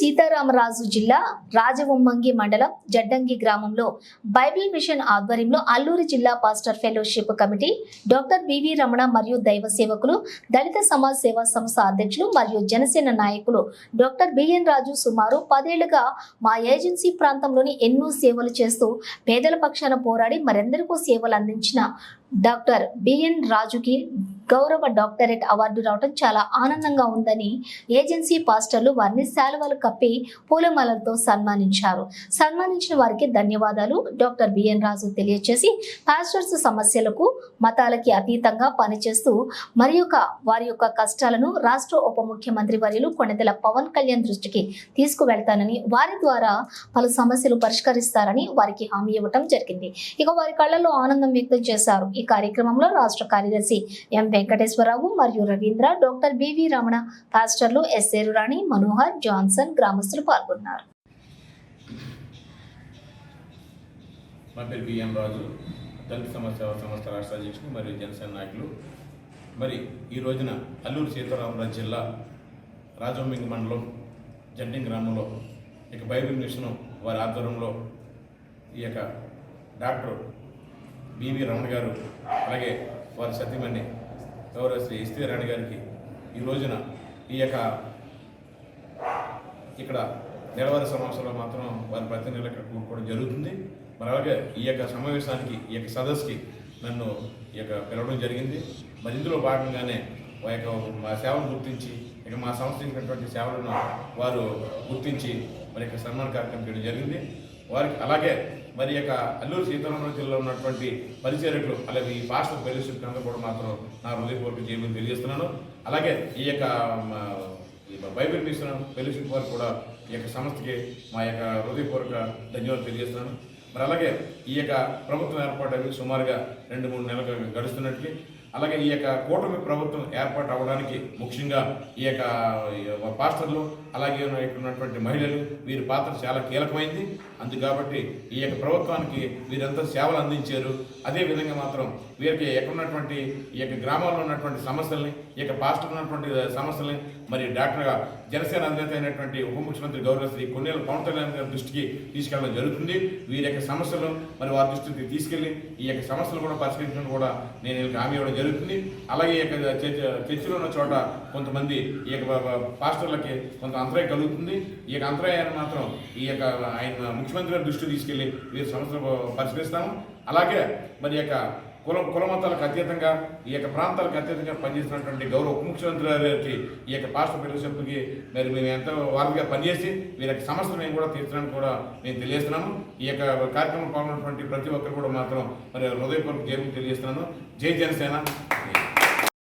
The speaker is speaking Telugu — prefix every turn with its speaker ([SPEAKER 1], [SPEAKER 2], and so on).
[SPEAKER 1] సీతారామరాజు జిల్లా రాజవొమ్మంగి మండలం జడ్డంగి గ్రామంలో బైబిల్ మిషన్ ఆధ్వర్యంలో అల్లూరి జిల్లా pastor fellowship committee doctor BV Ramana మరియు దైవ సేవకులు దళిత సమాజ్ సేవా సంస్థ అధ్యక్షులు మరియు జనసేన నాయకులు డాక్టర్ బిఎన్ రాజు సుమారు పదేళ్ళుగా మా ఏజెన్సీ ప్రాంతంలోని ఎన్నో సేవలు చేస్తూ పేదల పక్షాన పోరాడి మరెందరికో సేవలు అందించిన డాక్టర్ బిఎన్ రాజుకి గౌరవ డాక్టరేట్ అవార్డు రావడం చాలా ఆనందంగా ఉందని ఏజెన్సీ పాస్టర్లు వారిని శాలువలు కప్పి పూలమాలలతో సన్మానించారు. సన్మానించిన వారికి ధన్యవాదాలు. డాక్టర్ బిఎన్ రాజు తెలియజేసి పాస్టర్స్ సమస్యలకు మతాలకి అతీతంగా పనిచేస్తూ మరి యొక్క వారి యొక్క కష్టాలను రాష్ట్ర ఉప ముఖ్యమంత్రి వర్యులు కొణిదెల పవన్ కళ్యాణ్ దృష్టికి తీసుకువెళ్తానని వారి ద్వారా పలు సమస్యలు పరిష్కరిస్తారని వారికి హామీ ఇవ్వటం జరిగింది. ఇక వారి కళ్ళల్లో ఆనందం వ్యక్తం చేశారు. ఈ కార్యక్రమంలో రాష్ట్ర కార్యదర్శి ఎం వెంకటేశ్వరరావు మరియు రవీంద్ర డాక్టర్ బివి రమణ పాస్టర్లు ఎస్. రాణి మనోహర్ జాన్సన్ గ్రామస్తులు పాల్గొన్నారు.
[SPEAKER 2] మా పేరు బిఎం రాజు. దళిత సమస్య సంస్థ రాష్ట్ర అధ్యక్షుడు మరియు జనసేన నాయకులు. మరి ఈ రోజున అల్లూరు సీతారామరాజు జిల్లా రాజంబింగి మండలం జంటింగ్ గ్రామంలో ఇక బైబిల్ మిషన్ వారి ఆధ్వర్యంలో ఈ యొక్క డాక్టర్ బివి రమణ గారు అలాగే వారి సతీమణి గౌరవ శ్రీ ఎస్టీ రాణి గారికి ఈ రోజున ఈ యొక్క ఇక్కడ నెలవారీ సమావేశంలో మాత్రం వారి ప్రతినిధులు ఇక్కడ కూడుకోవడం జరుగుతుంది. మరి అలాగే ఈ యొక్క సమావేశానికి ఈ యొక్క సదస్సుకి నన్ను ఈ యొక్క పిలవడం జరిగింది. మరి ఇందులో భాగంగానే వారి యొక్క మా సేవను గుర్తించి ఇక మా సంస్థ ఇచ్చినటువంటి సేవలను వారు గుర్తించి మరి యొక్క సన్మాన కార్యక్రమం చేయడం జరిగింది. వారికి అలాగే మరి యొక్క అల్లూరు సీతారామరాజు జిల్లాలో ఉన్నటువంటి పరిచర్యకులు అలాగే ఈ పాస్టర్ ఫెలోషిప్ కనుక కూడా మాత్రం నా హృదయపూర్వక జీవితం తెలియజేస్తున్నాను. అలాగే ఈ యొక్క మా, బైబిల్ మిషన్ ఫెలోషిప్ వారు కూడా ఈ యొక్క సంస్థకి మా యొక్క హృదయపూర్వక ధన్యవాదాలు తెలియజేస్తున్నాను. మరి అలాగే ఈ యొక్క ప్రభుత్వం ఏర్పాటు సుమారుగా రెండు మూడు నెలలు గడుస్తున్నట్టు అలాగే ఈ యొక్క కూటమి ప్రభుత్వం ఏర్పాటు అవ్వడానికి ముఖ్యంగా ఈ యొక్క పాస్టర్లు అలాగే ఉన్నటువంటి మహిళలు వీరి పాత్ర చాలా కీలకమైంది. అందు కాబట్టి ఈ యొక్క ప్రభుత్వానికి వీరంతా సేవలు అందించారు. అదే విధంగా మాత్రం వీరికి ఎక్కడ ఉన్నటువంటి ఈ యొక్క గ్రామాల్లో ఉన్నటువంటి సమస్యల్ని ఈ యొక్క పాస్టర్ ఉన్నటువంటి సమస్యల్ని మరి డాక్టర్గా జనసేన అధినేత అయినటువంటి ఉప ముఖ్యమంత్రి గౌరవ శ్రీ కొన్నేళ్ళ పవన్ కళ్యాణ్ గారి దృష్టికి తీసుకెళ్ళడం జరుగుతుంది. వీరి యొక్క సమస్యలు మరి వారి దృష్టికి తీసుకెళ్ళి ఈ యొక్క సమస్యలు కూడా పరిష్కరించడం కూడా నేను వీళ్ళకి హామీ ఇవ్వడం జరుగుతుంది. అలాగే ఈ యొక్క చర్చిలో ఉన్న చోట కొంతమంది ఈ యొక్క పాస్టర్లకి కొంత అంతరాయం కలుగుతుంది. ఈ యొక్క అంతరాయాన్ని మాత్రం ఈ యొక్క ఆయన ముఖ్యమంత్రి గారి దృష్టికి తీసుకెళ్ళి వీరి సమస్యలు పరిష్కరిస్తాము. అలాగే మరి యొక్క కులం కులమతాలకు అతీతంగా ఈ యొక్క ప్రాంతాలకు అతీతంగా పనిచేసినటువంటి గౌరవ ఉప ముఖ్యమంత్రి గారికి ఈ యొక్క పాస్టర్ ఫెలోషిప్కి మరి మేము ఎంతో వారంగా పనిచేసి వీరి యొక్క సమస్యలు మేము కూడా తీర్చడానికి కూడా మేము తెలియజేస్తున్నాము. ఈ యొక్క కార్యక్రమం పాల్గొన్నటువంటి ప్రతి ఒక్కరు కూడా మాత్రం మరి హృదయపూర్వక జైలు తెలియజేస్తున్నాను. జై జనసేన.